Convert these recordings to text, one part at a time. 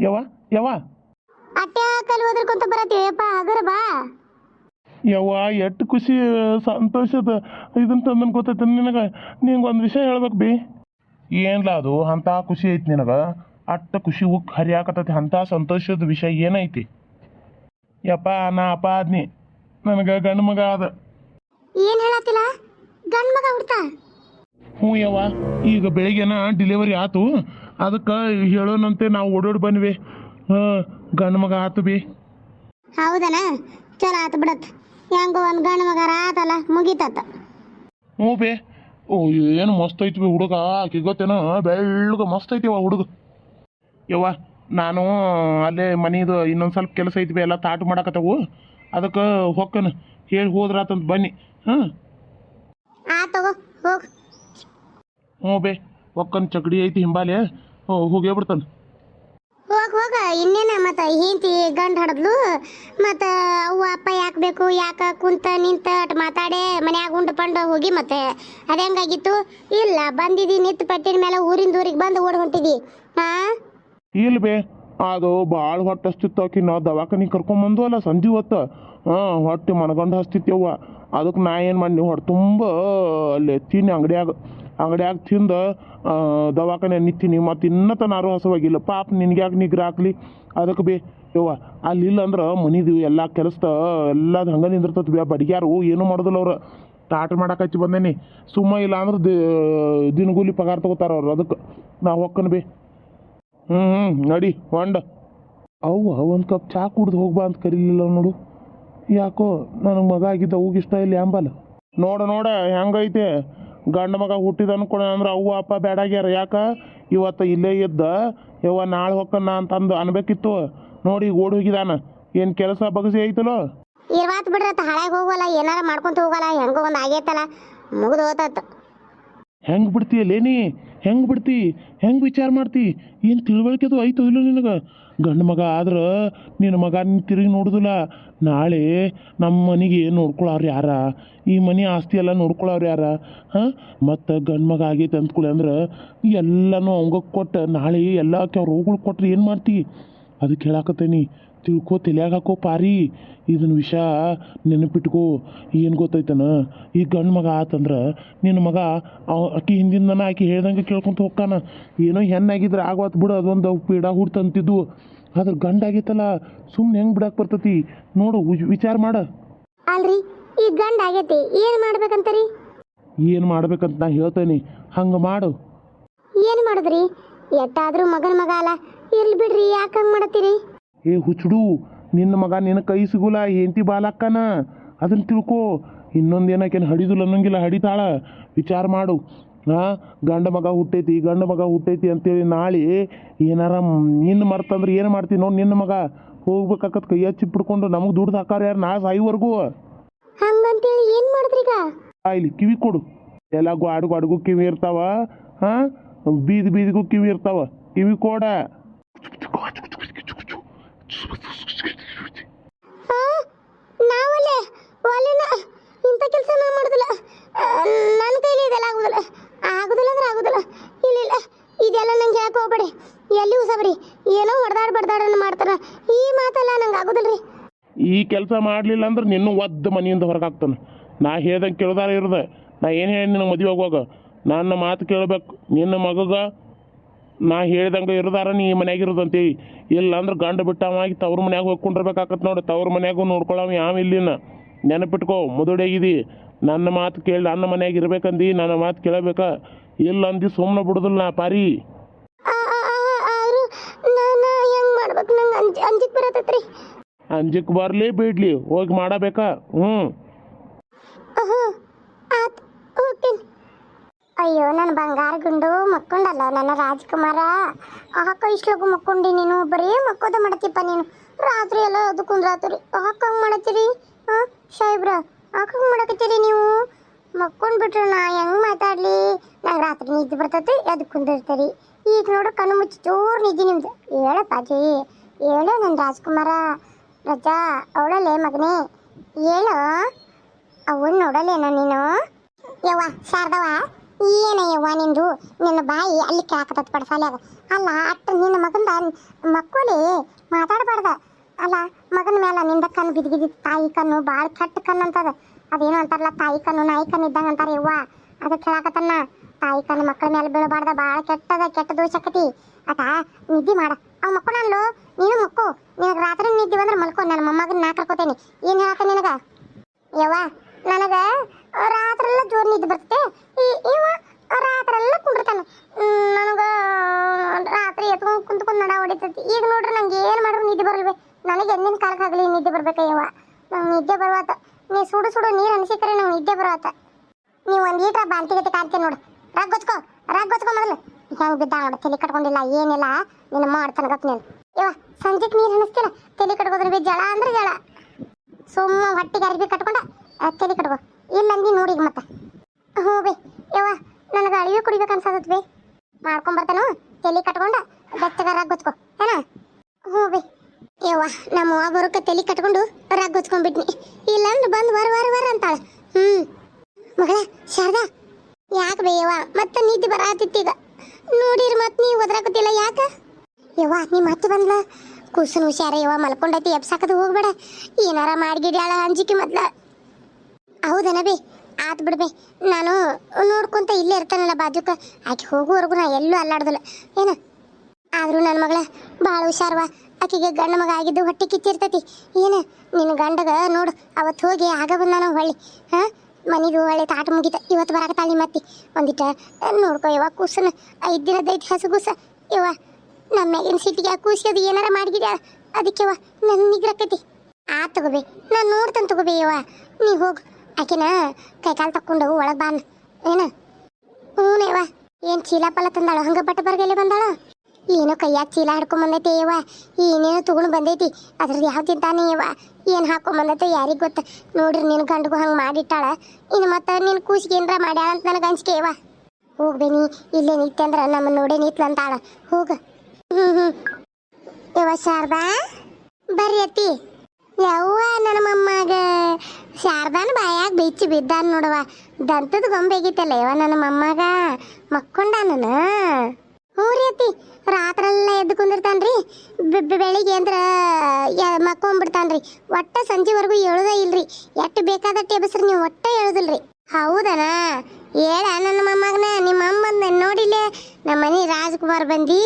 ಯವ್ವ ಯವ್ವ. ಅಟ್ಟೆ ಕಲ್ ಓದ್ರಕೊಂತ ಬಾ. ಯವ್ವ ಎಷ್ಟು ಖುಷಿ ಸಂತೋಷದ ಇದನ್ನ ತಂದನ್ ಗೊತ್ತೈತೆ ನಿನಗೆ. ನಿಂಗೆ ಒಂದು ವಿಷಯ ಹೇಳ್ಬೇಕು ಬಿ. ಏನ್ಲ ಅದು? ಅಂಥ ಖುಷಿ ಐತಿ ನಿನಗೆ? ಅಟ್ಟ ಖುಷಿ ಉಕ್ ಹರಿಯಾಕತ್ತೈತಿ ಅಂಥ ಸಂತೋಷದ ವಿಷಯ ಏನೈತಿ? ಯಪ್ಪ ನಾ ಅಪ್ಪ ಆದ್ನಿ. ನನಗೆ ಗಂಡು ಮಗ ಅದ ಏನ್ ಹೇಳತ್ತಿಲ್ಲ? ಗಂಡ್ ಮಗ ಹುಡ್ತಾ? ಹ್ಞೂ ಯವ್ವ ಈಗ ಬೆಳಿಗ್ಗೆನ ಡಿಲಿವರಿ ಆತು. ಅದಕ್ಕೆ ಹೇಳೋಣಂತೆ ನಾವು ಓಡೋಡಿ ಬಂದ್ವಿ. ಹಾಂ ಗಂಡು ಮಗ ಆತು ಬಿ. ಹೌದನ? ಚಲೋ ಆತು ಬಿಡತ್. ಹೆಂಗೋ ಒಂದು ಗಂಡು ಮಗ ಆತಲ್ಲ ಮುಗೀತತ್ತ ಹ್ಞೂ ಬೇ. ಓ ಏನು ಮಸ್ತ್ ಐತಿ ಬಿ ಹುಡುಗ. ಆಕಿ ಗೊತ್ತೇನ? ಬೆಳ್ಳಗ ಮಸ್ತ್ ಐತಿ ಅವ ಹುಡುಗ. ಯವ್ವ ನಾನು ಅಲ್ಲೇ ಮನಿದು ಇನ್ನೊಂದು ಸ್ವಲ್ಪ ಕೆಲಸ ಐತಿ ಬಿ ಎಲ್ಲ ತಾಟು ಮಾಡಕತ್ತವು. ಅದಕ್ಕೆ ಹೋಗ್ತಾನೆ. ಹೇಳಿ ಹೋದ್ರಾತಂತ ಬನ್ನಿ. ಹಾಂ? ಆ ತಗೋ ಹೋಗ್. ಹ್ಞೂ ಬೇ ಹೊಕ್ಕನ್ ಚಕಡಿ ಐತಿ ಹಿಂಬಾಲೆ. ಹೋಗೇ ಬಿಡ್ತಾನೆ. ಹೋಗ ಹೋಗ ಇನ್ನೇನ ಮತ್ತ ಹೆಂಡತಿ ಗಂಡ ಹಡದ್ಲು? ಮತ್ತ ಅವ್ವ ಅಪ್ಪ ಯಾಕೆ ಬೇಕು ಯಾಕ ಕುಂತ ನಿಂತ ಅಟ್ ಮಾತಾಡೆ ಮನ್ಯಾಗ ಉಂಡು ಪಂಡು ಹೋಗಿ ಮತ್ತೆ. ಅದ ಹೆಂಗಾಗಿತ್ತು? ಇಲ್ಲ ಬಂದಿದಿ ನಿತ್ ಪಟ್ಟಿನ ಮೇಲೆ ಊರಿಂದ ಊರಿಗೆ ಬಂದು ಓಡ್ ಹೊಂಟಿದಿ. ಹಾ ಇಲ್ಲ ಬೇ ಅದು ಭಾಳ ಹೊಟ್ಟೆ ಹಸ್ತಿತ್ತು ಆಕಿ ನಾವು ದವಾಖಾನಿಗೆ ಕರ್ಕೊಂಬಂದು ಅಲ್ಲ ಸಂಜೆ ಹೊತ್ತು. ಹಾಂ ಹೊಟ್ಟೆ ಮನಗಂಡು ಹಸ್ತಿತ್ತವ್ವ ಅದಕ್ಕೆ ನಾ ಏನು ಮಾಡಿ ಹೊಟ್ಟೆ ತುಂಬ ಅಲ್ಲಿ ತಿನ್ನಿ ಅಂಗಡಿಯಾಗ. ಅಂಗಡಿಯಾಗ ತಿಂದು ದವಾಖಾನೆ ನಿಂತೀನಿ ಮತ್ತು ಇನ್ನೂ ತನಾರು ಹಸವಾಗಿಲ್ಲ ಪಾಪ ನಿನ್ಗೆ ಯಾಕೆ ನಿಗ್ರ ಹಾಕ್ಲಿ. ಅದಕ್ಕೆ ಬೇ, ಯವ್ವ ಅಲ್ಲಿ ಇಲ್ಲ ಅಂದ್ರೆ ಮನಿದು ಎಲ್ಲ ಕೆಲಸದ ಎಲ್ಲದು ಹಂಗೆ ನಿಂದಿರ್ತದೆ ಬೇ. ಬಡಿಗ್ಯಾರು ಏನೂ ಮಾಡೋದಿಲ್ಲ ಅವ್ರು. ಟಾಟ್ ಮಾಡಕ್ಕೆ ಹಚ್ಚಿ ಬಂದೇನಿ. ಸುಮ್ಮ ಇಲ್ಲ ಅಂದ್ರೆ ದಿನಗೂಲಿ ಪಗಾರ ತಗೋತಾರ ಅವ್ರು. ಅದಕ್ಕೆ ನಾ ಹೊಕ್ಕನ್ ಬೇ. ಹ್ಞೂ ಹ್ಞೂ ನಡಿ, ಹೊಂಡ. ಅವ್ವ, ಒಂದು ಕಪ್ ಚಾ ಕುಡ್ದು ಹೋಗ್ಬಾ ಅಂತ ಕರೀಲಿಲ್ಲ ನೋಡು. ಯಾಕೋ ನನಗೆ ಮಗ ಆಗಿದ್ದ ಹೋಗಿಷ್ಟ ಇಲ್ಲ ಅಂಬಲ್ಲ ನೋಡ ನೋಡ, ಹೆಂಗೈತೆ? ಗಂಡ ಮಗ ಹುಟ್ಟಿದ ಅನ್ಕೊಳ ಅಂದ್ರೆ ಅವ್ವ ಅಪ್ಪ ಬೇಡಾಗ್ಯಾರ ಯಾಕ? ಇವತ್ತು ಇಲ್ಲೇ ಇದ್ದ. ಯವ್ವ ನಾಳೆ ಹೊಕ್ಕನ ಅಂತಂದು ಅನ್ಬೇಕಿತ್ತು. ನೋಡಿ ಓಡಿ ಹೋಗಿದಾನ. ಏನು ಕೆಲಸ ಬಗಸಿ ಐತಲೋ? ಇರ್ವಾತ್ ಬಿಡ್ರತ್ತ ಹಾಳಾಗಿ ಹೋಗಲ್ಲ ಏನಾರ ಮಾಡ್ಕೊಂತ ಹೋಗಲ್ಲ, ಹೆಂಗೋ ಒಂದ್ ಆಗೈತಲ್ಲ. ಮುಗ್ದು ಹೋತತ್. ಹೆಂಗೆ ಬಿಡ್ತೀಯ ಲೇನಿ? ಹೆಂಗೆ ಬಿಡ್ತಿ? ಹೆಂಗೆ ವಿಚಾರ ಮಾಡ್ತಿ? ಏನು ತಿಳುವಳಿಕೆದು ಐತೋ ಇಲ್ಲ ನಿನಗೆ? ಗಂಡು ಮಗ ಆದ್ರೆ ನಿನ್ನ ಮಗ ತಿರುಗಿ ನೋಡುದಿಲ್ಲ. ನಾಳೆ ನಮ್ಮ ಮನೆಗೆ ನೋಡ್ಕೊಳ್ಳೋರು ಯಾರ? ಈ ಮನೆ ಆಸ್ತಿ ಎಲ್ಲ ನೋಡ್ಕೊಳ್ಳೋರು ಯಾರ? ಹಾಂ? ಮತ್ತು ಗಂಡು ಮಗ ಆಗೈತೆ ಅಂದ್ಕೊಳ್ಳಿ ಅಂದ್ರೆ ಎಲ್ಲನೂ ಅವಂಗ ಕೊಟ್ಟು ನಾಳೆ ಎಲ್ಲ ರೋಗಗಳು ಕೊಟ್ರೆ ಏನು ಮಾಡ್ತಿ? ಅದಕ್ಕೆ ಹೇಳಾಕತ್ತೇನಿ. ತಿಳ್ಕೊ ತಲೆಯಾಗ ಹಾಕೋ ಪಾರಿ. ಇದನ್ನ ವಿಷ ನೆನಪಿಟ್ಕೋ. ಏನು ಗೊತ್ತೈತನ? ಈ ಗಂಡು ಮಗ ಆತಂದ್ರೆ ನಿನ್ನ ಮಗ ಅವ ಆಕಿ ಹಿಂದಿಂದನ ಆಕಿ ಹೇಳ್ದಂಗೆ ಕೇಳ್ಕೊಂತ ಹೋಗ್ತಾನ. ಏನೋ ಹೆಣ್ಣಾಗಿದ್ರೆ ಆಗವತ್ ಬಿಡು ಅದೊಂದು ಪೀಡ ಹುಡ್ತಂತಿದ್ದು ಆದ್ರೆ ಗಂಡ ಆಗೈತಲ್ಲ ಸುಮ್ಮನೆ ಹೆಂಗೆ ಬಿಡಕ್ಕೆ ಬರ್ತತಿ? ನೋಡು ವಿಚಾರ ಮಾಡ. ಅಲ್ರಿ ಈ ಗಂಡ ಆಗೈತಿ ಏನು ಮಾಡ್ಬೇಕಂತರಿ? ಏನು ಮಾಡ್ಬೇಕಂತ ನಾ ಹೇಳ್ತೇನೆ ಹಂಗೆ ಮಾಡು. ಏನು ಮಾಡಿದ್ರಿ? ಎಟ್ಟಾದ್ರೂ ಮಗನ ಮಗ ಅಲ್ಲ ಇರ್ಲಿ ಬಿಡ್ರಿ ಯಾಕೆ ಹಂಗೆ ಮಾಡತ್ತೀರಿ? ಏ ಹುಚ್ಚುಡು ನಿನ್ನ ಮಗ ನಿನ್ನ ಕೈ ಸಿಗುಲ್ಲ ಹೆಂಡತಿ ಬಾಲಕ್ಕನ. ಅದನ್ನು ತಿಳ್ಕೊ. ಇನ್ನೊಂದು ಏನಕ್ಕೇನು ಹಡಿದಿಲ್ಲ ಅನ್ನೋಂಗಿಲ್ಲ ಹಡಿತಾಳ. ವಿಚಾರ ಮಾಡು. ಹಾಂ ಗಂಡ ಮಗ ಹುಟ್ಟೈತಿ ಗಂಡ ಮಗ ಹುಟ್ಟೈತಿ ಅಂತೇಳಿ ನಾಳೆ ಏನಾರ ನಿನ್ನ ಮರ್ತಂದ್ರೆ ಏನು ಮಾಡ್ತೀನಿ ನೋಡಿ ನಿನ್ನ ಮಗ? ಹೋಗ್ಬೇಕಾಕತ್ ಕೈ ಹಚ್ಚಿ ಬಿಡ್ಕೊಂಡು ನಮಗೆ ದುಡ್ದು ಹಾಕಾರ ಯಾರು? ನಾ ಸಾಯಿವರೆಗೂ. ಹಂಗಂತೇಳಿ ಏನ್ ಇಲ್ಲಿ ಕಿವಿ ಕೊಡು. ಎಲ್ಲ ಗ್ವಾಡು ಗ್ವಾಡ್ಗೂ ಕಿವಿ ಇರ್ತಾವ. ಹಾಂ ಬೀದಿ ಬೀದಿಗೂ ಕಿವಿ ಇರ್ತಾವ. ಕಿವಿ ಕೊಡ. ನಾವಲ್ಲೇ? ಒಲೆನ ಇಂಥ ಕೆಲಸ ನಾ ಮಾಡುದಿಲ್ಲ. ನನ್ನ ಕೈಲಿ ಇದೆಲ್ಲ ಆಗುದಿಲ್ಲ. ಆಗೋದಿಲ್ಲ ಅಂದ್ರೆ ಆಗೋದಿಲ್ಲ. ಇಲ್ಲ ಇಲ್ಲ. ಇದೆಲ್ಲ ನಂಗೆ ಹೇಳಕ್ ಹೋಗ್ಬೇಡಿ? ಎಲ್ಲಿ ಉಸಬ್ರಿ ಏನೋ ಹೊಡೆದಾಡ್ ಬಡ್ದಾಡನ್ನ ಮಾಡ್ತಾರ. ಈ ಮಾತೆಲ್ಲ ನಂಗೆ ರೀ ಈ ಕೆಲಸ ಮಾಡಲಿಲ್ಲ ಅಂದ್ರೆ ನಿನ್ನ ಒದ್ದು ಮನೆಯಿಂದ ಹೊರಗೆ ಹಾಕ್ತಾನೆ ನಾ ಹೇಳ್ದಂಗೆ ಕೇಳ್ದಾರ ಇರ್ದೆ. ನಾ ಏನು ಹೇಳಿ ನಿನಗೆ ಮದುವೆ ಹೋಗುವಾಗ? ನನ್ನ ಮಾತು ಕೇಳಬೇಕು. ನಿನ್ನ ಮಗಗ ನಾ ಹೇಳ್ದಂಗೆ ಇರದಾರ ನೀ ಮನ್ಯಾಗ ಇರೋದಂತೀವಿ ಇಲ್ಲ ಅಂದ್ರೆ ಗಂಡ ಬಿಟ್ಟವಾಗಿ ತವ್ರ ಮನ್ಯಾಗ ಹೋಗ್ಕೊಂಡಿರ್ಬೇಕಾಗತ್ತೆ ನೋಡಿ. ತವ್ರ ಮನ್ಯಾಗೂ ನೋಡ್ಕೊಳವ ಯಾವ ಇಲ್ಲಿನ. ನೆನಪಿಟ್ಕೋ ಮುದುಡೆಗಿದಿ ನನ್ನ ಮಾತು ಕೇಳಿ ನನ್ನ ಮನ್ಯಾಗ ಇರ್ಬೇಕಂದು ನನ್ನ ಮಾತು ಕೇಳಬೇಕ. ಇಲ್ಲ ಅಂದು ಸುಮ್ಮನೆ ಬಿಡುದಿಲ್ಲ ನಾ ಪಾರಿ. ಅಂಜಿಕ್ ಬರಲಿ ಬಿಡ್ಲಿ ಹೋಗಿ ಮಾಡಬೇಕಾ. ಹ್ಞೂ ಆತ್ ಹೋಗ್ತೀನಿ ಅಯ್ಯೋ ನನ್ನ ಬಂಗಾರ ಗುಂಡು ಮಕ್ಕೊಂಡಲ್ಲ ನನ್ನ ರಾಜ್ಕುಮಾರ? ಆಕ ಇಷ್ಟಲಗು ಮಕ್ಕೊಂಡಿ ನೀನು, ಬರೀ ಮಕ್ಕೋದ ಮಾಡತ್ತಿಪ್ಪ ನೀನು. ರಾತ್ರಿ ಎಲ್ಲ ಅದು ಕುಂದ್ರಾತ್ರಿ. ಆಕ ಹಂಗೆ ಮಾಡತ್ತೀರಿ? ಹಾಂ ಸಾಹೇಬ್ರ ಆಕ ಹಂಗೆ ಮಾಡಕತ್ತೀರಿ ನೀವು? ಮಕ್ಕೊಂಡು ಬಿಟ್ರೆ ನಾ ಹೆಂಗೆ ಮಾತಾಡಲಿ? ನಂಗೆ ರಾತ್ರಿ ನಿದ್ದೆ ಬರ್ತೈತಿ ಅದು ಕುಂದಿರ್ತೀರಿ. ಈಗ ನೋಡು ಕಣ್ಣು ಮುಚ್ಚಿ ಜೋರು ನಿದ್ದೆ ನಿಮ್ದು. ಹೇಳಪ್ಪಾಜಿ ಹೇಳು ನನ್ನ ರಾಜ್ಕುಮಾರ. ರಜಾ, ಅವಳಲ್ಲೇ ಮಗನೇ. ಹೇಳು, ಅವನ್ ನೋಡಲೇನ ನೀನು? ಯವ್ವ, ಶಾರದವ? ಏನ ಯವ್ವ ನಿಂದು? ನಿನ್ನ ಬಾಯಿ ಅಲ್ಲಿ ಕೇಳಾಕತ್ತ ಪಡಸಾಲ್ಯಾಗ ಅಲ್ಲ, ಅಟ್ಟ ನಿನ್ನ ಮಗಂದ ಮಕ್ಕಳಿ ಮಾತಾಡಬಾರ್ದ. ಅಲ್ಲ, ಮಗನ ಮೇಲೆ ನಿಂದ ಕಣ್ಣು ಬಿದ್ದಿದ್ದು ತಾಯಿ ಕಣ್ಣು ಭಾಳ ಕೆಟ್ಟ ಕಣ್ಣು ಅಂತದ. ಅದೇನು ಅಂತಾರಲ್ಲ, ತಾಯಿ ಕಣ್ಣು ನಾಯಿ ಕಣ್ಣು ಇದ್ದಂಗೆ ಅಂತಾರೆ ಯವ್ವ. ಅದು ಕೇಳಕತ್ತನ್ನ ತಾಯಿ ಕಣ್ಣು ಮಕ್ಕಳ ಮೇಲೆ ಬೀಳಬಾರ್ದ ಭಾಳ ಕೆಟ್ಟದ, ಕೆಟ್ಟ ದೋಷಕತಿ ಆತ, ನಿದ್ದೆ ಮಾಡ. ಅವ್ ಮಕ್ಕಳಲ್ಲೋ ನೀನು ಮಕ್ಕು. ನಿನಗೆ ರಾತ್ರಿ ನಿದ್ದೆ ಬಂದ್ರೆ ಮಲ್ಕೊ. ನನ್ನ ಮೊಮ್ಮಗನ ನಾ ಕರ್ಕೋತೇನೆ. ಏನು ಹೇಳತ್ತ ನಿನಗೆ? ಯವ್ವ, ನನಗ ರಾತ್ರೆಲ್ಲ ಜೋರ್ ನಿದ್ದೆ ಬರ್ತೈತೆ. ಇವ ರಾತ್ರೆಲ್ಲ ಕುಂಡಿರ್ತಾನೆ ನನಗ ರಾತ್ರಿ ಎತ್ಕೊಂಡು ಕುಂತ್ಕೊಂಡು ನಡ ಹೊಡಿತೈತಿ. ಈಗ ನೋಡ್ರಿ ನಂಗೆ ಏನು ಮಾಡ್ರು ನಿದ್ದೆ ಬರಲ್ವೇ ನನಗೆ ಎಂದಿನ ಕಾಲಕ್ಕಾಗಲಿ ನಿದ್ದೆ ಬರ್ಬೇಕಯ್ಯವ್ವ ನಂಗೆ ನಿದ್ದೆ ಬರುವಾತ ನೀ ಸುಡು ಸುಡು ನೀರು ಅನಿಸಿಕರೆ ನಂಗೆ ನಿದ್ದೆ ಬರುವಾತ ನೀವು ಒಂದು ಬಾಂತಿ ಗತಿ ಕಾಣ್ತೀನಿ ನೋಡು ರಾಗ್ ಗೊಚ್ಕೋ ರಾಗ್ ಗೊಚ್ಕೋ ಮೊದಲು. ಹೆಂಗೆ ಬಿದ್ದ ನೋಡು, ತಲೆ ಕಟ್ಕೊಂಡಿಲ್ಲ, ಏನಿಲ್ಲ. ನಿನ್ನ ಮಾಡ್ತಾನೆ ಗಪ್ ನೀನು. ಇವ ಸಂಜೆಗೆ ನೀರು ಅನಿಸ್ತಿಲ್ಲ ತಲೆ ಕಟ್ಕೋದ್ರೆ ಬಿ ಜಳ ಅಂದ್ರೆ ಜಳ. ಸುಮ್ಮ ಹೊಟ್ಟಿಗೆ ಅರ್ಬಿ ಕಟ್ಕೊಂಡ ತಲೆ ಕಟ್ಕೋ. ಇಲ್ಲ ಅಂದಿ ನೋಡಿ ಈಗ ಮತ್ತೆ? ಹ್ಞೂ ಬೇ, ಯವ್ವ, ನನಗೆ ಅಳಿವೆ ಕುಡಿಬೇಕು ಅನ್ಸದತ್ ಬೇ. ಮಾಡ್ಕೊಂಬರ್ತಾನು, ತಲೆ ಕಟ್ಕೊಂಡು ಬೆಚ್ಚಗ ರಾಗ್ ಗೊಚ್ಕೋ ಏನ? ಹ್ಞೂ ಬೇ. ಯವ್ವ, ನಮ್ಮ ಅವ್ವ ಬರೋಕೆ ತಲೆ ಕಟ್ಕೊಂಡು ರಾಗ್ ಗೊಚ್ಕೊಂಡ್ಬಿಟ್ನಿ ಇಲ್ಲಾಂದ್ರೆ ಬಂದು ವರ ವರ ವರ ಅಂತಾಳೆ. ಹ್ಞೂ. ಮಗಳ, ಶಾರದಾ. ಯಾಕೆ ಬೇ ಯವ್ವ, ಮತ್ತೆ ನಿದ್ದೆ ಬರಾತಿತ್ತೀಗ ನೋಡಿರಿ ಮತ್ತೆ ನೀವು ಒದ್ರಾಕತ್ತಿಲ್ಲ ಯಾಕೆ? ಯವ್ವ ನೀ ಮತ್ತೆ ಬಂದ್ಲ? ಕೂಸನ್ ಹುಷಾರ ಯವ್ವ, ಮಲ್ಕೊಂಡೈತಿ, ಎಬ್ಸಾಕದು ಹೋಗ್ಬೇಡ. ಏನಾರ ಮಾಡ್ಗಿಡ್ಯಾಳ ಅಂಜಿಕೆ ಮೊದ್ಲ. ಹೌದನ ಬೇ? ಆತ್ ಬಿಡ್ಬೇ ನಾನು ನೋಡ್ಕೊಂತ ಇಲ್ಲೇ ಇರ್ತಾನಲ್ಲ ಬಾಜುಕ. ಆಕೆ ಹೋಗುವವರೆಗೂ ನಾ ಎಲ್ಲೂ ಅಲ್ಲಾಡ್ದಲ್ಲ. ಏನ? ಆದ್ರೂ ನನ್ನ ಮಗಳ ಭಾಳ ಹುಷಾರವ. ಆಕೆಗೆ ಗಂಡ ಮಗ ಆಗಿದ್ದು ಹೊಟ್ಟೆ ಕಿಚ್ಚಿರ್ತೈತಿ ಏನ? ನಿನ್ನ ಗಂಡಗ ನೋಡು ಅವತ್ತು ಹೋಗಿ ಆಗ ಬಂದಾನ ಹೊಳ್ಳಿ. ಹಾ? ಮನಿಗೂ ಒಳ್ಳೆ ತಾಟ ಮುಗಿತ. ಇವತ್ತು ಬರಾಕತ್ತಾಳಿ ಮತ್ತೆ. ಒಂದಿಟ ನೋಡ್ಕೋ ಯವ್ವ ಕೂಸನ ಐದು ದಿನದೈತಿ ಹಸುಗೂಸ ಇವ ನಮ್ಮ ಮ್ಯಾಗಿನ ಸಿಟಿಗೆ ಕೂಸಿ ಅದು ಏನಾರ ಮಾಡಿಗಿದ್ಯಾ ಅದಕ್ಕೆವ ನನ್ನ ನಿಗ್ರಕತಿ ಆ ತಗೋಬೇ ನಾನು ನೋಡ್ತಾನೆ ತಗೋಬೇ ಯವ್ವ. ನೀ ಹೋಗು. ಆಕೆನ ಕೈಕಾಲು ತಕ್ಕೊಂಡು ಒಳಗೆ ಬಾನ್. ಏನ? ಹ್ಞೂನೇವ ಏನು ಚೀಲ ಪಲ್ಲ ತಂದಾಳ? ಹಂಗೆ ಬಟ್ಟೆ ಬರ್ಗೆಲೆ ಬಂದಾಳ? ಏನೋ ಕೈಯಾಗ ಚೀಲ ಹಿಡ್ಕೊಂಡ್ ಬಂದೈತಿ ಯವ್ವ ಏನೇನೋ ತಗೊಂಡು ಬಂದೈತಿ. ಅದ್ರದ್ದು ಯಾವ ತಿಂತಾನೆ ಯವ್ವ ಏನು ಹಾಕೊಂಡ್ ಬಂದೈತೆ ಯಾರಿಗೆ ಗೊತ್ತ? ನೋಡ್ರಿ ನಿನ್ನ ಗಂಡಗೂ ಹಂಗೆ ಮಾಡಿಟ್ಟಾಳ. ಇನ್ನು ಮತ್ತೆ ನಿನ್ನ ಕೂಸಿಗೆ ಮಾಡ್ಯಾಳ ಅಂತ ನನಗೆ ಅನ್ಸಿಕೆ ಯವ್ವ ಹೋಗ್ಬೇನಿ ಇಲ್ಲೇ ನಿತ್ಯ ಅಂದ್ರ ನಮ್ಮ ನೋಡೇ ನಿತ್ಲಂತಾಳ. ಹೋಗ. ಹ್ಞೂ ಹ್ಞೂ ಯವ್ವ ಶಾರದಾ? ಬರ್ರಿ ಅತ್ತಿ. ಯವ್ವ ನನ್ನ ಮೊಮ್ಮಗ. ಶಾರದಾನ ಬಾಯಾಗ ಬಿಚ್ಚಿ ಬಿದ್ದಾನ ನೋಡವ ದಂತದ ಗೊಂಬೆಗಿತ್ತಲ್ಲ ಯವ್ವ ನನ್ನ ಮೊಮ್ಮಗ. ಮಕ್ಕೊಂಡಾನನ ಹ್ಞೂ ರೀ ಅತ್ತಿ, ರಾತ್ರೆಲ್ಲ ಎದ್ದು ಕುಂದಿರ್ತಾನ್ರಿ. ಬೆಳಿಗ್ಗೆ ಅಂದ್ರ ಮಕ್ಕೊಂಬಿಡ್ತಾನ್ರಿ. ಒಟ್ಟ ಸಂಜೆವರೆಗೂ ಹೇಳುದೇ ಇಲ್ರಿ. ಎಷ್ಟು ಬೇಕಾದಟ್ಟು ಎಬಸ್ರಿ ನೀವು ಒಟ್ಟ ಹೇಳುದಿಲ್ರಿ ಹೌದನ? ಹೇಳ ನನ್ನ ಮೊಮ್ಮಗನ, ನಿಮ್ಮ ಅಮ್ಮಂದ ನೋಡಿಲ್ಲೇ? ನಮ್ಮ ಮನೆ ರಾಜ್ಕುಮಾರ್ ಬಂದಿ.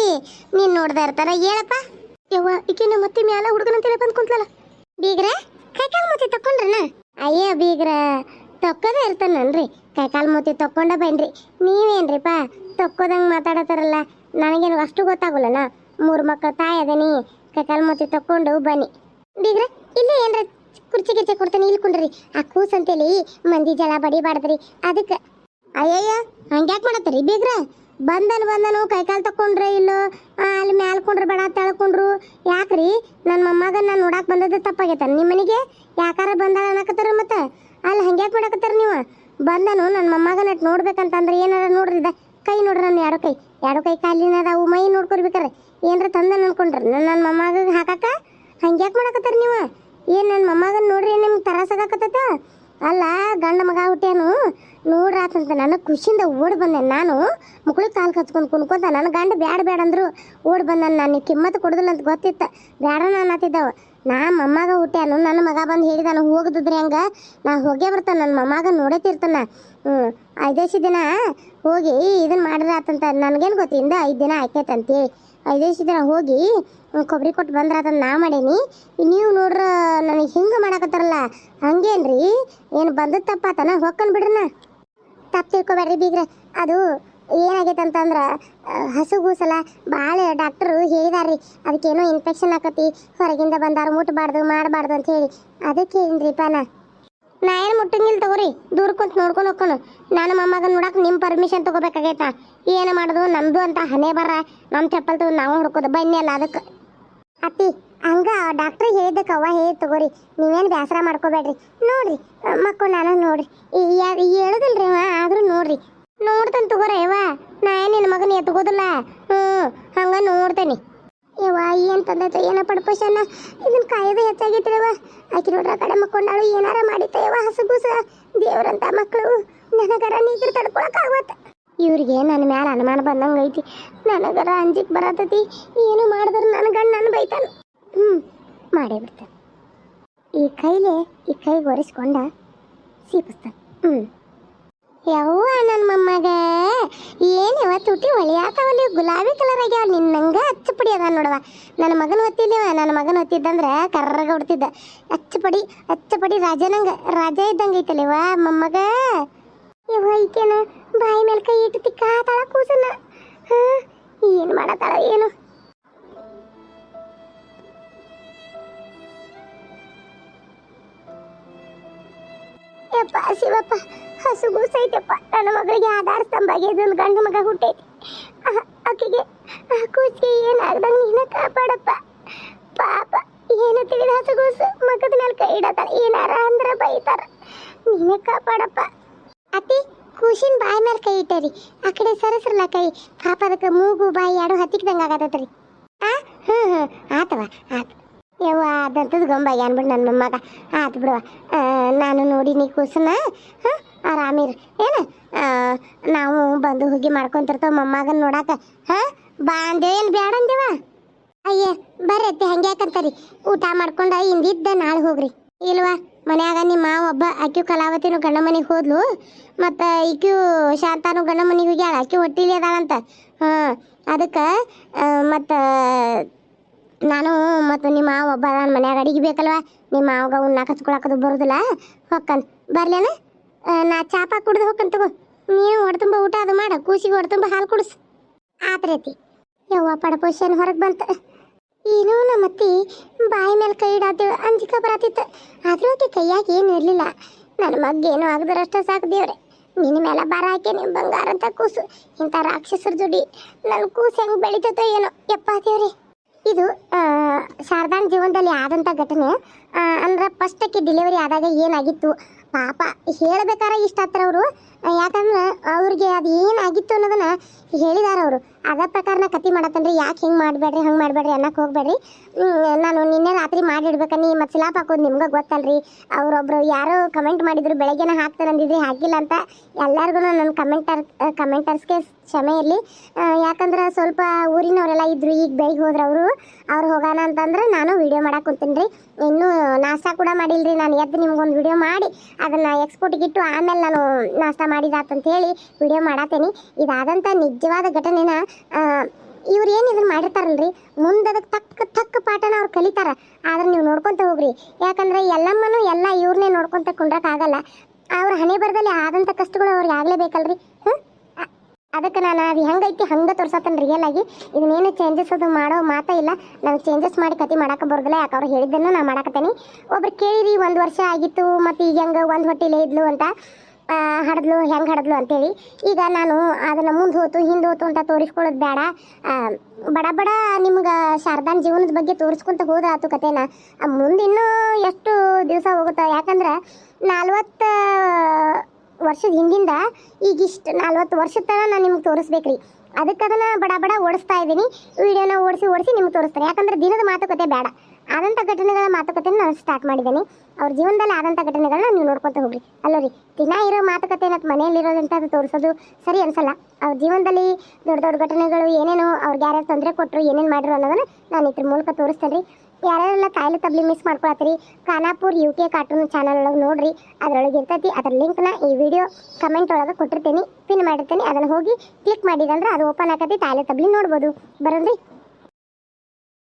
ನೀನ್ ನೋಡ್ದ ಇರ್ತಾರ ಹೇಳಪ್ಪ. ಯವ್ವ ಈಕಿನ ಮತ್ತೆ ಮ್ಯಾಲ ಹುಡುಗನಂತೇಳಿ ಬಂದ್ ಕುಂತ್ಲಲ್ಲ ಬೀಗ್ರ, ಕೈಕಾಲ್ ಮೂತಿ ತಕೊಂಡ್ರನ ಅಯ್ಯ ಬೀಗ್ರ, ತಕ್ಕೋದ ಇರ್ತಾನನ್ರಿ ಕೈಕಾಲ್ ಮೂತಿ ತಕೊಂಡ ಬನ್ರಿ. ನೀವೇನ್ರಿಪ್ಪ ತಕ್ಕೋದಂಗ್ ಮಾತಾಡತಾರಲ್ಲ? ನನಗೇನು ಅಷ್ಟು ಗೊತ್ತಾಗಲ್ಲನ? ಮೂರು ಮಕ್ಕಳ ತಾಯಿ ಅದನಿ, ಕೈಕಾಲ್ ಮೂತಿ ತಕ್ಕೊಂಡು ಬನ್ನಿ. ಬೀಗ್ರ, ಇಲ್ಲೇ ಏನ್ರ ಕುರ್ಚಿ ಗಿರ್ಚಿ ಕೊಡ್ತಾನೆ, ಇಲ್ಲಿ ಕುಂಡ್ರಿ. ಆ ಕೂಸಂತೇಳಿ ಮಂದಿ ಜಲ ಬಡಿಬಾರ್ದ್ರಿ, ಅದಕ್ಕೆ. ಅಯ್ಯಯ್ಯ, ಹಂಗ್ಯಾಕ್ ಮಾಡತ್ತರಿ ಬೀಗ್ರ? ಬಂದನು ಬಂದನು ಕೈಕಾಲು ತಕೊಂಡ್ರೆ ಇಲ್ಲೋ? ಅಲ್ಲಿ ಮ್ಯಾಲ್ ಕೊಂಡ್ರೆ ಬೇಡ ತಳ್ಕೊಂಡ್ರು ಯಾಕ್ರಿ? ನನ್ನ ಮೊಮ್ಮಗ ನಾನು ನೋಡಾಕ್ ಬಂದದ್ದು ತಪ್ಪಾಗೈತ. ನಿಮ್ಮ ಮನೆಗೆ? ಯಾಕಾರ ಬಂದಾಳ ಅನ್ನಕತ್ತಾರ ಮತ್ತೆ? ಅಲ್ಲಿ ಹಂಗ್ಯಾಕ್ ಮಾಡಕತ್ತಾರ ನೀವು? ಬಂದನು ನನ್ನ ಮೊಮ್ಮಗ ನಟ್ ನೋಡ್ಬೇಕಂತಂದ್ರೆ ಏನಾರ ನೋಡ್ರಿ ಇದ. ಕೈ ನೋಡ್ರಿ ನನ್ನ ಎರಡು ಕೈ. ಎರಡು ಕೈ ಕಾಲಿನ ಅದಾವು ಮೈ ನೋಡ್ಕೊರ್ಬೇಕಾರೆ. ಏನ್ರ ತಂದ ಅನ್ಕೊಂಡ್ರಿ? ನನ್ನ ನನ್ನ ಮೊಮ್ಮಗ ಹಾಕಾಕ? ಹಂಗ್ಯಾಕ್ ಮಾಡಕತ್ತಾರ ನೀವು? ಏನ್ ನನ್ನ ಮೊಮ್ಮಗನ್ ನೋಡ್ರಿ, ನಿಮ್ಗೆ ತರಾಸಾಗಕತ್ತದ? ಅಲ್ಲ, ಗಂಡ ಮಗ ಹುಟ್ಟೇನು ನೋಡ್ರಾತಂತ ನನಗೆ ಖುಷಿಯಿಂದ ಓಡ್ ಬಂದೆ. ನಾನು ಮುಕ್ಳಿಗೆ ಕಾಲು ಕಚ್ಕೊಂಡು ಕುಣ್ಕೊಂತ, ನನ್ನ ಗಂಡ ಬ್ಯಾಡ ಬ್ಯಾಡ ಅಂದ್ರು ಓಡ್ ಬಂದ ನಾನು ಕಿಮ್ಮತ್ತು ಕೊಡುದಿಲ್ಲ ಅಂತ ಗೊತ್ತಿತ್ತು. ಬ್ಯಾಡ ನಾನು ಆತಿದ್ದಾವ. ನಾ ಮೊಮ್ಮಗ ಹುಟ್ಟ್ಯಾನು ನನ್ನ ಮಗ ಬಂದು ಹೇಳಿದಾನ, ಹೋಗದಿದ್ರೆ ಹೆಂಗೆ? ನಾ ಹೋಗೇ ಬರ್ತಾನೆ. ನನ್ನ ಮೊಮ್ಮಗ ನೋಡೇತಿರ್ತಾನ. ಹ್ಞೂ ದಿನ ಹೋಗಿ ಇದನ್ನ ಮಾಡಿದ್ರೆ ಆತಂತ ನನಗೇನು ಗೊತ್ತಿಂದ ಐದು ದಿನ ಆಯ್ತೈತಂತೇಳಿ ಐದೇಸಿ ದಿನ ಹೋಗಿ ಕೊಬ್ಬರಿ ಕೊಟ್ಟು ಬಂದ್ರ ಅದನ್ನ ನಾ ಮಾಡೇನಿ. ನೀವು ನೋಡ್ರ ನನಗೆ ಹಿಂಗೆ ಮಾಡಕತ್ತಾರಲ್ಲ, ಹಂಗೇನ್ರಿ? ಏನು ಬಂದದ ತಪ್ಪಾತನ? ಹೊಕ್ಕನ್ ಬಿಡ್ರನ? ತಪ್ಪು ತಿಳ್ಕೊಬೇಡ್ರಿ ಬೀಗ್ರೆ. ಅದು ಏನಾಗೈತೆ ಅಂತಂದ್ರೆ ಹಸುಗೂಸಲ ಭಾಳ ಡಾಕ್ಟ್ರು ಹೇಳಿದಾರ್ರಿ, ಅದಕ್ಕೇನೋ ಇನ್ಫೆಕ್ಷನ್ ಆಕತಿ, ಹೊರಗಿಂದ ಬಂದಾರ, ಮುಟ್ಬಾರ್ದು, ಮಾಡಬಾರ್ದು ಅಂತ ಹೇಳಿ. ಅದಕ್ಕೆ ಏನ್ರಿಪ್ಪ ನಾ? ನಾ ಏನು ಮುಟ್ಟಂಗಿಲ್ಲ ತಗೋರಿ. ದೂರ ಕುಂತ ನೋಡ್ಕೊಂಡು ಹೋಗ್ಕೊನು ನಾನು ಮೊಮ್ಮಗನ ನೋಡಕ್ಕೆ ನಿಮ್ಮ ಪರ್ಮಿಷನ್ ತಗೋಬೇಕಾಗೈತಾ? ಏನು ಮಾಡೋದು? ನಮ್ಮದು ಅಂತ ಹನೆ ಬರ. ನಮ್ಮ ಚಪ್ಪಲ್ ತಗೊಂಡು ನಾವು ಹುಡ್ಕೋದು. ಬನ್ನಿ ಅಲ್ಲ ಅದಕ್ಕೆ. ಅತ್ತಿ, ಹಂಗ ಡಾಕ್ಟ್ರ್ ಹೇಳಿದ್ದಕ್ಕೆ ಅವ್ವ ಹೇಳಿ ತಗೋರಿ. ನೀವೇನು ಬೇಸರ ಮಾಡ್ಕೋಬೇಡ್ರಿ. ನೋಡ್ರಿ, ಮಕ್ಕಳು ನಾನು ನೋಡ್ರಿ. ಹೇಳುದಿಲ್ರಿ ಆದ್ರೂ ನೋಡ್ರಿ. ನೋಡ್ತಾನೆ ತಗೋರಿ ಅವ್ವ. ನಾ ಏನು ನಿನ್ನ ಮಗನ ಎತ್ಕೋದಿಲ್ಲ ಹ್ಞೂ ಹಂಗೆ ನೋಡ್ತೇನೆ. ಯವ್ವ, ಏನು ತಂದೈತೆ ಏನ ಪಡ್ಪೋಷನ್ನ ಇದನ್ನ ಕಾಯೋದು ಹೆಚ್ಚಾಗೈತ್ರಿ ಯವ್ವ ಆಕಿ ನೋಡ್ರ ಕಡೆ ಮಕ್ಕೊಂಡಾಳು, ಏನಾರ ಮಾಡಿತ ಯವ್ವ ಹಸುಗೂಸ ದೇವ್ರಂತ ಮಕ್ಕಳು ನನಗರ ನೀರ್ ತಡ್ಕೊಳಕ್ ಆಗತ್ತ ಇವ್ರಿಗೆ ನನ್ನ ಮ್ಯಾಲ ಅನುಮಾನ ಬಂದಂಗ ಐತಿ. ನನಗರ ಅಂಜಿಕ್ ಬರತೈತಿ. ಏನು ಮಾಡಿದ್ರೆ ನನ್ನ ಗಂಡ ನನ್ನ ಬೈತಾನ. ಹ್ಮ್, ಮಾಡೇ ಬಿಡ್ತಾನೆ. ಈ ಕೈಲೇ ಈ ಕೈ ಒರೆಸ್ಕೊಂಡ ಸೀಪಿಸ್ತಾನೆ. ಹ್ಞೂ ಯವ್ವ ನನ್ನ ಮೊಮ್ಮಗ. ಏನಿವ ತುಟಿ ಹೊಲಿಯಾತವಲ್ಲಿ ಗುಲಾಬಿ ಕಲರ್ ಆಗ್ಯಾವ ನಿನ್ನಂಗ ಅಚ್ಚ ಪಡಿ ಅದ ನೋಡವ ನನ್ನ ಮಗನ ಒತ್ತಿದ್ದೇವ ನನ್ನ ಮಗನ ಒತ್ತಿದ್ದಂದ್ರೆ ಕರ್ರಗ ಹೊಡ್ತಿದ್ದ. ಅಚ್ಚ ಪಡಿ ಅಚ್ಚ ಪಡಿ ರಾಜನಂಗ ರಾಜ ಇದ್ದಂಗ ಐತಲ್ಲವ ಮೊಮ್ಮಗ. ಈಕೇನ ಬಾಯಿ ಮೇಲೆ ಕೈ ಇಟ್ಟು ತಿಕ್ಕಾತಾಳ ಕೂಸನ್ನ. ಹಾಂ, ಏನು ಮಾಡತ್ತಾಳ ಏನು? ಯಪ್ಪ ಶಿವಪ್ಪ ಹಸುಗೂಸೈತಪ್ಪ ನನ್ನ ಮಗಳಿಗೆ ಆಧಾರ ಸ್ತಂಭ ಇದೊಂದು ಗಂಡು ಮಗ ಹುಟ್ಟೈತಿ. ಆಕೆಗೆ ಕೂಸಿಗೆ ಏನಾಗ್ದಂಗೆ ನೀನ ಕಾಪಾಡಪ್ಪ. ಪಾಪ, ಏನು ತಿಳಿದ ಹಸುಗೂಸು ಮಗದ ಮೇಲೆ ಕೈ ಇಡತಾರ ಏನಾರ ಅಂದ್ರ ಬೈತಾರ. ನೀನೇ ಕಾಪಾಡಪ್ಪ. ಅತಿ ಕೂಸಿನ ಬಾಯಿ ಮೇಲೆ ಕೈ ಇಟ್ಟರಿ. ಆ ಕಡೆ ಸರಸ್ರಲ್ಲ ಕೈ. ಪಾಪ ಅದಕ್ಕೆ ಮೂಗು, ಬಾಯಿ ಎರಡು ಹತ್ತಿಕ್ದಂಗೆ ಆಗತ್ತೈತ್ರಿ. ಆ? ಹ್ಞೂ ಹ್ಞೂ ಆತವ, ಆತು. ಯವ್ವ ಅದಂತದ್ದು ಗೊಂಬ ಅನ್ಬಿಟ್ಟು ನನ್ನ ಮೊಮ್ಮಗ. ಆತು ಬಿಡುವ ನಾನು ನೋಡಿ ನೀ ಕೂಸನ್ನ ಹಾಂ ಆರಾಮಿರು ಏನು? ನಾವು ಬಂದು ಹೋಗಿ ಮಾಡ್ಕೊಂತಿರ್ತೇವೆ ಮೊಮ್ಮಗನ ನೋಡಾಕ. ಹಾಂ, ಬಾ ಅಂದೇವ ಏನು ಬೇಡ ಅಂದೇವ ಅಯ್ಯ, ಬರ್ರಿ ಅತ್ತೆ, ಹಂಗೆ ಯಾಕಂತಾರಿ? ಊಟ ಮಾಡ್ಕೊಂಡು ಇಂದಿದ್ದ ನಾಳೆ ಹೋಗ್ರಿ. ಇಲ್ವಾ? ಮನ್ಯಾಗ ನಿಮ್ಮ ಒಬ್ಬ ಅಕ್ಕಿ ಕಲಾವತಿನು ಗಂಡ ಮನೆಗೆ ಹೋದ್ಲು. ಮತ್ತು ಈಕ್ಯೂ ಶಾಂತಾನು ಗಂಡ ಮನೆಗೆ ಹೋಗ್ಯಾಳ. ಅಕ್ಕಿ ಹೊಟ್ಟಿಲಿ ಅದಾಳಂತ. ಹಾಂ, ಅದಕ್ಕೆ ಮತ್ತು ನಾನು ಮತ್ತು ನಿಮ್ಮ ಮಾವ ಒಬ್ಬ ನನ್ನ ಮನ್ಯಾಗ, ಅಡಿಗೆ ಬೇಕಲ್ವ? ನಿಮ್ಮ ಮಾವಗ ಉಣ್ಣಾಕ ಹಚ್ಕೊಳಕದು ಬರೋದಿಲ್ಲ. ಹೊಕ್ಕನ್, ಬರ್ಲೇನ? ನಾ ಚಾಪ ಕುಡ್ದು ಹೊಕ್ಕನ್ ತಗೋ. ನೀನು ಹೊಡ್ತುಂಬ ಊಟ ಅದು ಮಾಡ, ಕೂಸಿಗೆ ಹೊಡ್ತುಂಬ ಹಾಲು ಕುಡಿಸ್. ಆತ್ರೇತಿ. ಯವ್ವ ಪಡಪೋಷನ್ ಹೊರಗೆ ಬಂತ. ಏನು ನಮ್ಮ ಅತ್ತಿ ಬಾಯಿ ಮೇಲೆ ಕೈ ಇಡಾತೇವೆ, ಅಂಜಿಕ ಬರತ್ತಿತ್ತು ಆದ್ರೂ ಆಕೆ ಕೈಯಾಗ ಏನು ಇರಲಿಲ್ಲ. ನನ್ನ ಮಗ್ಗ ಏನು ಆಗದ್ರಷ್ಟ ಸಾಕು ದೇವ್ರೆ. ನಿನ್ನ ಮೇಲೆ ಬರ ಹಾಕಿ ನಿಮ್ಮ ಬಂಗಾರ ಅಂತ ಕೂಸು. ಇಂಥ ರಾಕ್ಷಸರ ಜೋಡಿ ನನ್ನ ಕೂಸು ಹೆಂಗೆ ಬೆಳಿತೈತೋ ಏನೋ. ಯಪ್ಪ ದೇವ್ರೆ. ಇದು ಶಾರದಾನ್ ಜೀವನದಲ್ಲಿ ಆದಂಥ ಘಟನೆ. ಅಂದ್ರೆ ಫಸ್ಟಕ್ಕೆ ಡೆಲಿವರಿ ಆದಾಗ ಏನಾಗಿತ್ತು? ಪಾಪ, ಹೇಳಬೇಕಾರ ಇಷ್ಟ ಹತ್ರ ಅವರು. ಯಾಕಂದ್ರೆ ಅವ್ರಿಗೆ ಅದು ಏನಾಗಿತ್ತು ಅನ್ನೋದನ್ನು ಹೇಳಿದಾರ ಅವರು. ಅದ ಪ್ರಕಾರನ ಕತಿ ಮಾಡತ್ತನ್ರಿ? ಯಾಕೆ ಹಿಂಗೆ ಮಾಡಬೇಡ್ರಿ, ಹಂಗೆ ಮಾಡಬೇಡ್ರಿ ಅನ್ನಕ್ಕೆ ಹೋಗಬೇಡ್ರಿ. ನಾನು ನಿನ್ನೆ ರಾತ್ರಿ ಮಾಡಿಡ್ಬೇಕನ್ನಿ ಮತ್ತು ಸಿಲಾಪ್ ಹಾಕೋದು ನಿಮ್ಗೆ ಗೊತ್ತಲ್ರಿ. ಅವರೊಬ್ರು ಯಾರೋ ಕಮೆಂಟ್ ಮಾಡಿದ್ರು, ಬೆಳಗ್ಗೆನ ಹಾಕ್ತಾರೆ ಅಂದಿದ್ರಿ ಹಾಕಿಲ್ಲ ಅಂತ. ಎಲ್ಲರಿಗೂ ನನ್ನ ಕಮೆಂಟರ್ ಕಮೆಂಟರ್ಸ್ಗೆ ಕ್ಷಮೆ ಇರಲಿ. ಯಾಕಂದ್ರೆ ಸ್ವಲ್ಪ ಊರಿನವರೆಲ್ಲ ಇದ್ರು, ಈಗ ಬೆಳಿಗ್ಗೆ ಹೋದ್ರೆ ಅವರು ಅವ್ರು ಹೋಗೋಣ ಅಂತಂದ್ರೆ ನಾನು ವಿಡಿಯೋ ಮಾಡಕ್ಕೆ ಕುಂತೀನಿ ರೀ ಇನ್ನೂ ನಾಷ್ಟ ಕೂಡ ಮಾಡಿಲ್ರಿ, ನಾನು ಎದ್ದು ನಿಮ್ಗೊಂದು ವಿಡಿಯೋ ಮಾಡಿ, ಅದನ್ನು ಎಕ್ಸ್ಪೋರ್ಟಿಗೆ ಇಟ್ಟು ಆಮೇಲೆ ನಾನು ನಾಷ್ಟ ಮಾಡಿದಾತಂತ ಹೇಳಿ ವಿಡಿಯೋ ಮಾಡತ್ತೇನೆ ಇದಾದಂಥ ನಿಜವಾದ ಘಟನೆನ ಇವ್ರು ಏನು ಇದನ್ನ ಮಾಡಿರ್ತಾರಲ್ರಿ? ಮುಂದೆ ಅದಕ್ಕೆ ತಕ್ಕ ತಕ್ಕ ಪಾಠನ ಅವ್ರು ಕಲಿತಾರ. ಆದ್ರೆ ನೀವು ನೋಡ್ಕೊಂತ ಹೋಗ್ರಿ. ಯಾಕಂದ್ರೆ ಎಲ್ಲಮ್ಮನು ಎಲ್ಲ ಇವ್ರನ್ನೇ ನೋಡ್ಕೊಂತ ಕುಂಡ್ರಕ್ಕಾಗಲ್ಲ ಅವ್ರ ಹಣೆ ಬರದಲ್ಲಿ ಆದಂಥ ಕಷ್ಟಗಳು ಅವ್ರಿಗೆ ಆಗಲೇಬೇಕಲ್ರಿ ಹ್ಞೂ ಅದಕ್ಕೆ ನಾನು ಅದು ಹೆಂಗೈತಿ ಹಂಗೆ ತೋರ್ಸತ್ತೇನೆ ರಿಯಲ್ ಆಗಿ. ಇದನ್ನೇನು ಚೇಂಜಸ್ ಅದು ಮಾಡೋ ಮಾತಾ ಇಲ್ಲ. ನಾನು ಚೇಂಜಸ್ ಮಾಡಿ ಕತಿ ಮಾಡಕ್ಕೆ ಬರೋದಿಲ್ಲ. ಯಾಕೆ ಅವ್ರು ಹೇಳಿದ್ದನ್ನು ನಾನು ಮಾಡಕತ್ತೇನೆ. ಒಬ್ರು ಕೇಳಿರಿ, ಒಂದು ವರ್ಷ ಆಗಿತ್ತು ಮತ್ತು ಈಗ ಹೆಂಗೆ, ಒಂದು ಹೊಟ್ಟಿಲೇ ಇದ್ಲು ಅಂತ. ಹಡದ್ಲು, ಹೆಂಗೆ ಹಡದ್ಲು ಅಂತೇಳಿ, ಈಗ ನಾನು ಅದನ್ನು ಮುಂದೆ ಹೋತು, ಹಿಂದೆ ಹೋತು ಅಂತ ತೋರಿಸ್ಕೊಳ್ಳೋದು ಬೇಡ. ಬಡ ಬಡ ನಿಮ್ಗೆ ಶಾರದಾನ್ ಜೀವನದ ಬಗ್ಗೆ ತೋರಿಸ್ಕೊಂತ ಹೋದ ಆತು ಕತೆನ. ಮುಂದಿನ್ನೂ ಎಷ್ಟು ದಿವಸ ಹೋಗುತ್ತಾ? ಯಾಕಂದ್ರೆ ನಲ್ವತ್ತು ವರ್ಷದ ಹಿಂದಿಂದ ಈಗ ಇಷ್ಟು ನಲ್ವತ್ತು ವರ್ಷದ ತನಕ ನಾನು ನಿಮ್ಗೆ ತೋರಿಸ್ಬೇಕ್ರಿ. ಅದಕ್ಕೆ ಅದನ್ನು ಬಡ ಬಡ ಓಡಿಸ್ತಾ ಇದ್ದೀನಿ. ವಿಡಿಯೋನ ಓಡಿಸಿ ಓಡಿಸಿ ನಿಮ್ಗೆ ತೋರಿಸ್ತಾರೆ ಯಾಕಂದ್ರೆ ದಿನದ ಮಾತುಕತೆ ಬೇಡ. ಆದಂಥ ಘಟನೆಗಳ ಮಾತುಕತೆನ ನಾನು ಸ್ಟಾರ್ಟ್ ಮಾಡಿದ್ದೇನೆ. ಅವ್ರ ಜೀವನದಲ್ಲಿ ಆದಂಥ ಘಟನೆಗಳನ್ನ ನೀವು ನೋಡ್ಕೊತ ಹೋಗ್ರಿ. ಅಲ್ಲೋರಿ ದಿನ ಇರೋ ಮಾತುಕತೆ ಮತ್ತು ಮನೆಯಲ್ಲಿರೋದಂತ ಅದು ತೋರಿಸೋದು ಸರಿ ಅನ್ಸಲ್ಲ. ಅವ್ರ ಜೀವನದಲ್ಲಿ ದೊಡ್ಡ ದೊಡ್ಡ ಘಟನೆಗಳು ಏನೇನು ಅವ್ರಿಗೆ ಯಾರ್ಯಾರು ತೊಂದರೆ ಕೊಟ್ಟರು ಏನೇನು ಮಾಡಿರು ಅನ್ನೋದನ್ನ ನಾನು ಇದ್ರ ಮೂಲಕ ತೋರಿಸ್ತೇನೆ ರೀ. ಯಾರ್ಯಾರೆಲ್ಲ ಕಾಯಿಲೆ ತಬ್ಲಿ miss ಮಾಡ್ಕೊಳತ್ತೀರಿ, Khanapur U K cartoon channel ಒಳಗೆ ನೋಡ್ರಿ, ಅದರೊಳಗೆ ಇರ್ತೈತಿ. ಅದ್ರ ಲಿಂಕ್ನ ಈ ವಿಡಿಯೋ ಕಮೆಂಟ್ ಒಳಗೆ ಕೊಟ್ಟಿರ್ತೀನಿ ಪಿನ್ ಮಾಡಿರ್ತೀನಿ. ಅದನ್ನು ಹೋಗಿ ಕ್ಲಿಕ್ ಮಾಡಿದಂದ್ರೆ ಅದು ಓಪನ್ ಆಗತ್ತೆ ಕಾಯಿಲೆ ತಬ್ಲಿ ನೋಡ್ಬೋದು. ಬರೋದ್ರಿ